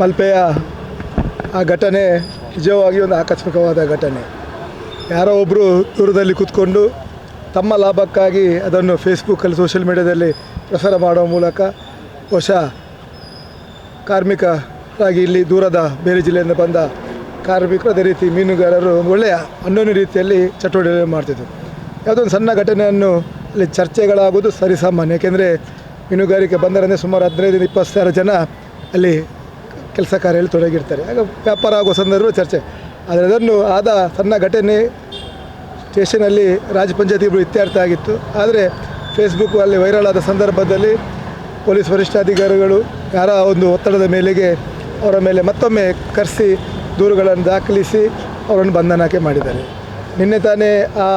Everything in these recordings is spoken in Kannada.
ಮಲ್ಪೆಯ ಆ ಘಟನೆ ನಿಜವಾಗಿ ಒಂದು ಆಕಸ್ಮಿಕವಾದ ಘಟನೆ. ಯಾರೋ ಒಬ್ಬರು ದೂರದಲ್ಲಿ ಕೂತ್ಕೊಂಡು ತಮ್ಮ ಲಾಭಕ್ಕಾಗಿ ಅದನ್ನು ಫೇಸ್ಬುಕ್ಕಲ್ಲಿ, ಸೋಷಿಯಲ್ ಮೀಡ್ಯಾದಲ್ಲಿ ಪ್ರಸಾರ ಮಾಡುವ ಮೂಲಕ ಹೊಸ ಕಾರ್ಮಿಕರಾಗಿ ಇಲ್ಲಿ ದೂರದ ಬೇರೆ ಜಿಲ್ಲೆಯಿಂದ ಬಂದ ಕಾರ್ಮಿಕರು ಅದೇ ರೀತಿ ಮೀನುಗಾರರು ಒಳ್ಳೆಯ ಅನ್ಯೋನ್ಯ ರೀತಿಯಲ್ಲಿ ಚಟುವಟಿಕೆ ಮಾಡ್ತಿದ್ದರು ಯಾವುದೋ ಒಂದು ಸಣ್ಣ ಘಟನೆಯನ್ನು ಅಲ್ಲಿ ಚರ್ಚೆಗಳಾಗುವುದು ಸರಿಸಾಮಾನ್ಯ ಯಾಕೆಂದರೆ ಮೀನುಗಾರಿಕೆ ಬಂದರಂದರೆ ಸುಮಾರು ಹದಿನೈದು ಇಪ್ಪತ್ತು ಸಾವಿರ ಜನ ಅಲ್ಲಿ ಕೆಲಸ ಕಾರ್ಯದಲ್ಲಿ ತೊಡಗಿರ್ತಾರೆ. ಆಗ ವ್ಯಾಪಾರ ಆಗುವ ಸಂದರ್ಭ ಚರ್ಚೆ. ಆದರೆ ಅದನ್ನು ಆದ ಸಣ್ಣ ಘಟನೆ ಸ್ಟೇಷನಲ್ಲಿ ರಾಜ ಪಂಚಾಯತಿ ಇಬ್ಬರು ಇತ್ಯರ್ಥ ಆಗಿತ್ತು. ಆದರೆ ಫೇಸ್ಬುಕ್ ಅಲ್ಲಿ ವೈರಲ್ ಆದ ಸಂದರ್ಭದಲ್ಲಿ ಪೊಲೀಸ್ ವರಿಷ್ಠಾಧಿಕಾರಿಗಳು ಯಾರ ಒಂದು ಒತ್ತಡದ ಮೇಲೆಗೆ ಅವರ ಮೇಲೆ ಮತ್ತೊಮ್ಮೆ ಕರೆಸಿ ದೂರುಗಳನ್ನು ದಾಖಲಿಸಿ ಅವರನ್ನು ಬಂಧನಕ್ಕೆ ಮಾಡಿದ್ದಾರೆ. ನಿನ್ನೆ ತಾನೇ ಆ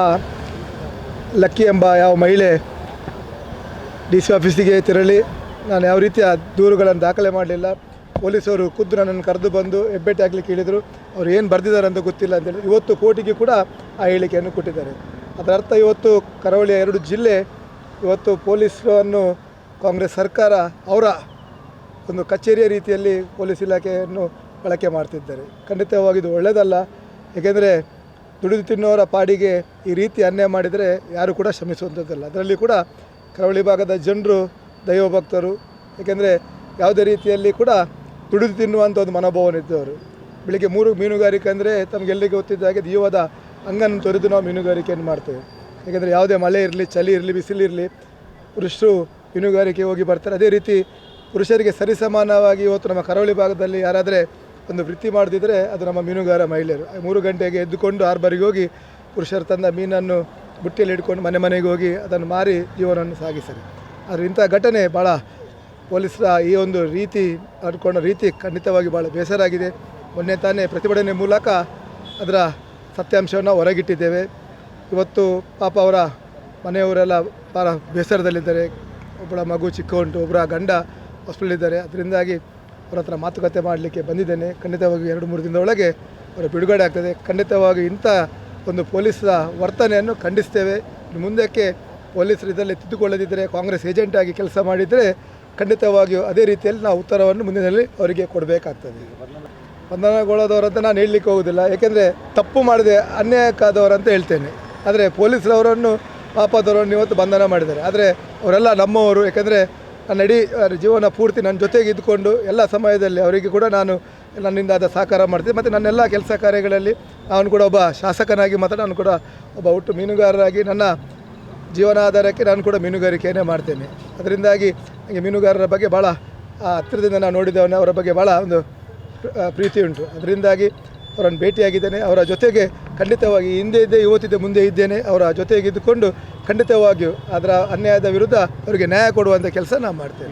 ಲಕ್ಕಿ ಎಂಬ ಯಾವ ಮಹಿಳೆ ಡಿ ಸಿ ಆಫೀಸಿಗೆ ತೆರಳಿ, ನಾನು ಯಾವ ರೀತಿಯ ದೂರುಗಳನ್ನು ದಾಖಲೆ ಮಾಡಲಿಲ್ಲ ಪೊಲೀಸರು ಖುದ್ದು ನನ್ನನ್ನು ಕರೆದು ಬಂದು ಹೆಬ್ಬೆಟ್ಟಿ ಹಾಕ್ಲಿಕ್ಕೆ ಹೇಳಿದರು. ಅವರು ಏನು ಬರೆದಿದ್ದಾರೆ ಅಂತ ಗೊತ್ತಿಲ್ಲ ಅಂತೇಳಿ ಇವತ್ತು ಕೋರ್ಟಿಗೆ ಕೂಡ ಆ ಹೇಳಿಕೆಯನ್ನು ಕೊಟ್ಟಿದ್ದಾರೆ. ಅದರ ಅರ್ಥ ಇವತ್ತು ಕರಾವಳಿಯ ಎರಡು ಜಿಲ್ಲೆ, ಇವತ್ತು ಪೊಲೀಸರನ್ನು ಕಾಂಗ್ರೆಸ್ ಸರ್ಕಾರ ಅವರ ಒಂದು ಕಚೇರಿಯ ರೀತಿಯಲ್ಲಿ ಪೊಲೀಸ್ ಇಲಾಖೆಯನ್ನು ಬಳಕೆ ಮಾಡ್ತಿದ್ದಾರೆ. ಖಂಡಿತವಾಗಿ ಇದು ಒಳ್ಳೆಯದಲ್ಲ. ಏಕೆಂದರೆ ದುಡಿದು ತಿನ್ನೋರ ಪಾಡಿಗೆ ಈ ರೀತಿ ಅನ್ಯಾಯ ಮಾಡಿದರೆ ಯಾರು ಕೂಡ ಶ್ರಮಿಸುವಂಥದ್ದಲ್ಲ. ಅದರಲ್ಲಿ ಕೂಡ ಕರಾವಳಿ ಭಾಗದ ಜನರು ದೈವಭಕ್ತರು. ಏಕೆಂದರೆ ಯಾವುದೇ ರೀತಿಯಲ್ಲಿ ಕೂಡ ದುಡಿದು ತಿನ್ನುವಂಥ ಒಂದು ಮನೋಭಾವನಿದ್ದವರು ಬೆಳಿಗ್ಗೆ ಮೂರು ಮೀನುಗಾರಿಕೆ ಅಂದರೆ ತಮಗೆಲ್ಲರಿಗೂ ಗೊತ್ತಿದ್ದ ಹಾಗೆ ದೀವದ ಅಂಗನ್ನು ತೊರೆದು ನಾವು ಮೀನುಗಾರಿಕೆಯನ್ನು ಮಾಡ್ತೇವೆ. ಯಾಕೆಂದರೆ ಯಾವುದೇ ಮಳೆ ಇರಲಿ, ಚಳಿ ಇರಲಿ ಬಿಸಿಲಿರಲಿ ಪುರುಷರು ಮೀನುಗಾರಿಕೆ ಹೋಗಿ ಬರ್ತಾರೆ. ಅದೇ ರೀತಿ ಪುರುಷರಿಗೆ ಸರಿಸಮಾನವಾಗಿ ಇವತ್ತು ನಮ್ಮ ಕರಾವಳಿ ಭಾಗದಲ್ಲಿ ಯಾರಾದರೆ ಒಂದು ವೃತ್ತಿ ಮಾಡದಿದ್ದರೆ ಅದು ನಮ್ಮ ಮೀನುಗಾರ ಮಹಿಳೆಯರು. ಮೂರು ಗಂಟೆಗೆ ಎದ್ದುಕೊಂಡು ಆರ್ಬರಿಗೆ ಹೋಗಿ ಪುರುಷರು ತಂದ ಮೀನನ್ನು ಬುಟ್ಟಿಯಲ್ಲಿ ಇಟ್ಕೊಂಡು ಮನೆ ಮನೆಗೆ ಹೋಗಿ ಅದನ್ನು ಮಾರಿ ಜೀವನವನ್ನು ಸಾಗಿಸ್ತಾರೆ ಆದರೆ ಇಂಥ ಘಟನೆ ಭಾಳ ಪೊಲೀಸರ ಈ ಒಂದು ರೀತಿ ಆಡ್ಕೊಂಡ ರೀತಿ ಖಂಡಿತವಾಗಿ ಭಾಳ ಬೇಸರ ಆಗಿದೆ ಮೊನ್ನೆ ತಾನೇ ಪ್ರತಿಭಟನೆ ಮೂಲಕ ಅದರ ಸತ್ಯಾಂಶವನ್ನು ಹೊರಗಿಟ್ಟಿದ್ದೇವೆ. ಇವತ್ತು ಪಾಪ ಅವರ ಮನೆಯವರೆಲ್ಲ ಭಾಳ ಬೇಸರದಲ್ಲಿದ್ದಾರೆ. ಒಬ್ಬಳ ಮಗು ಚಿಕ್ಕ ಉಂಟು ಒಬ್ಬರ ಗಂಡ ಹಾಸ್ಪಿಟಲಿದ್ದಾರೆ. ಅದರಿಂದಾಗಿ ಅವರ ಹತ್ರ ಮಾತುಕತೆ ಮಾಡಲಿಕ್ಕೆ ಬಂದಿದ್ದೇನೆ. ಖಂಡಿತವಾಗಿ ಎರಡು ಮೂರು ದಿನದ ಒಳಗೆ ಅವರ ಬಿಡುಗಡೆ ಆಗ್ತದೆ. ಖಂಡಿತವಾಗಿ ಇಂಥ ಒಂದು ಪೊಲೀಸರ ವರ್ತನೆಯನ್ನು ಖಂಡಿಸ್ತೇವೆ. ಮುಂದಕ್ಕೆ ಪೊಲೀಸರು ಇದರಲ್ಲಿ ತಿದ್ದುಕೊಳ್ಳದಿದ್ದರೆ, ಕಾಂಗ್ರೆಸ್ ಏಜೆಂಟಾಗಿ ಕೆಲಸ ಮಾಡಿದರೆ ಖಂಡಿತವಾಗಿಯೂ ಅದೇ ರೀತಿಯಲ್ಲಿ ನಾವು ಉತ್ತರವನ್ನು ಮುಂದಿನಲ್ಲಿ ಅವರಿಗೆ ಕೊಡಬೇಕಾಗ್ತದೆ. ಅಂತ ನಾನು ಹೇಳಲಿಕ್ಕೆ ಹೋಗೋದಿಲ್ಲ, ಏಕೆಂದರೆ ತಪ್ಪು ಮಾಡಿದೆ ಅಂತ ಹೇಳ್ತೇನೆ. ಆದರೆ ಪೊಲೀಸರವರನ್ನು ಪಾಪದವರನ್ನು ಇವತ್ತು ಬಂಧನ ಮಾಡಿದ್ದಾರೆ. ಆದರೆ ಅವರೆಲ್ಲ ನಮ್ಮವರು, ಏಕೆಂದರೆ ನನ್ನ ಇಡೀ ಜೀವನ ಪೂರ್ತಿ ನನ್ನ ಜೊತೆಗೆ ಇದ್ದುಕೊಂಡು ಎಲ್ಲ ಸಮಯದಲ್ಲಿ ಅವರಿಗೆ ಕೂಡ ನಾನು ನನ್ನಿಂದ ಆದ ಸಹಕಾರ ಮಾಡ್ತೀನಿ. ಮತ್ತು ನನ್ನೆಲ್ಲ ಕೆಲಸ ಕಾರ್ಯಗಳಲ್ಲಿ ನಾನು ಕೂಡ ಒಬ್ಬ ಶಾಸಕನಾಗಿ ಮಾತ್ರ ನಾನು ಕೂಡ ಒಬ್ಬ ಹುಟ್ಟು ಮೀನುಗಾರರಾಗಿ ನನ್ನ ಜೀವನಾಧಾರಕ್ಕೆ ನಾನು ಕೂಡ ಮೀನುಗಾರಿಕೆಯನ್ನೇ ಮಾಡ್ತೇನೆ. ಅದರಿಂದಾಗಿ ನನಗೆ ಮೀನುಗಾರರ ಬಗ್ಗೆ ಭಾಳ ಹತ್ತಿರದಿಂದ ನಾನು ನೋಡಿದವನೇ ಅವರ ಬಗ್ಗೆ ಭಾಳ ಒಂದು ಪ್ರೀತಿ ಉಂಟು. ಅದರಿಂದಾಗಿ ಅವರನ್ನು ಭೇಟಿಯಾಗಿದ್ದೇನೆ. ಅವರ ಜೊತೆಗೆ ಖಂಡಿತವಾಗಿ ಹಿಂದೆ ಇದ್ದೆ, ಇವತ್ತಿದ್ದೆ ಮುಂದೆ ಇದ್ದೇನೆ. ಅವರ ಜೊತೆಗೆ ಇದ್ದುಕೊಂಡು ಖಂಡಿತವಾಗಿಯೂ ಅದರ ಅನ್ಯಾಯದ ವಿರುದ್ಧ ಅವರಿಗೆ ನ್ಯಾಯ ಕೊಡುವಂಥ ಕೆಲಸ ನಾನು ಮಾಡ್ತೇನೆ.